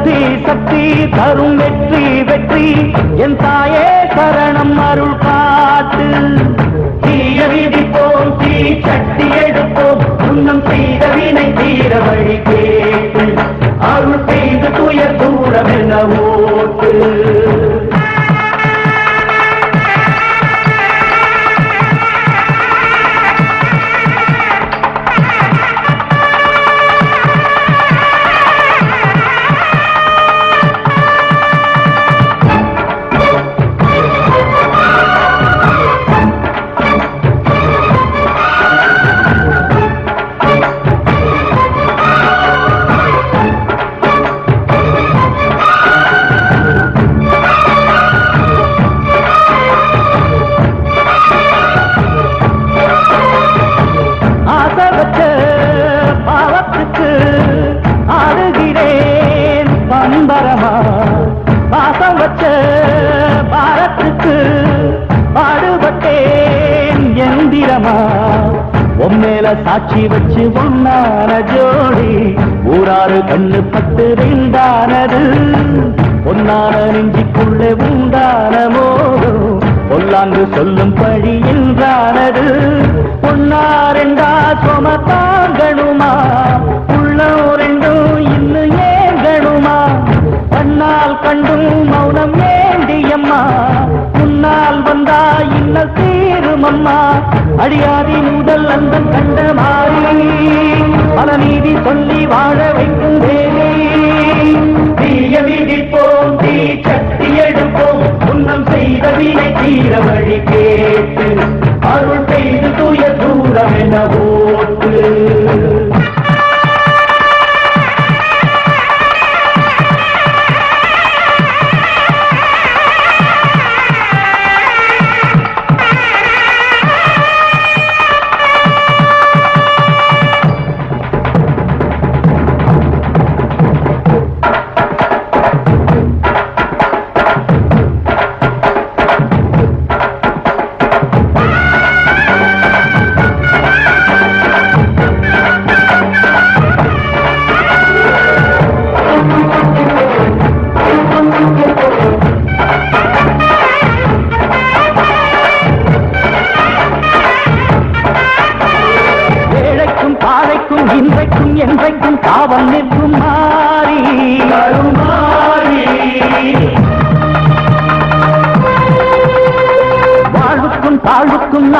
சக்தி சக்தி தரும் வெற்றி வெற்றி. என் தாயே சரணம் அருள் காட்டு தீய விதிப்போம் தீ சக்தி எடுப்போம். உன்னும் செய்த வினை தீர வழி பாரத்துக்கு பாடுபட்டேன் எந்திரமா? உம்மேல சாட்சி வச்சு ஒன்னான ஜோடி ஊராறு கண்ணு பட்டு ரெண்டானது பொன்னான நெஞ்சிக்குள்ளே உண்டான மோகம் பொல்லாங்கு சொல்லும் பழி என்றானது பொன்னாரெண்டா ரெண்டா கண்கள் சேரும் அம்மா. அடியாதி முதல் அந்த கண்ட மாறி. பல நீதி சொல்லி வாழ வைக்கும் தேவி. தீய விதிப்போம் தீ சக்தி எடுப்போம். உன்னம் செய்த வினை தீர வழிக்கே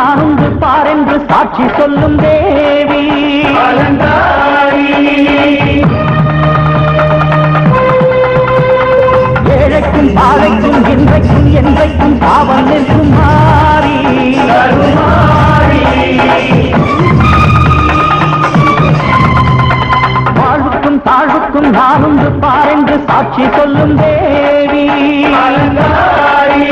நான் உண்டு பாரென்று சாட்சி சொல்லும் தேவி. ஏழைக்கும் பாலைக்கும் இன்றைக்கும் என்றைக்கும் பாவம் நிற்கும் மாறி. வாழ்வுக்கும் தாழ்வுக்கும் நான் உண்டு பாரென்று சாட்சி சொல்லும் தேவி. அலங்காரி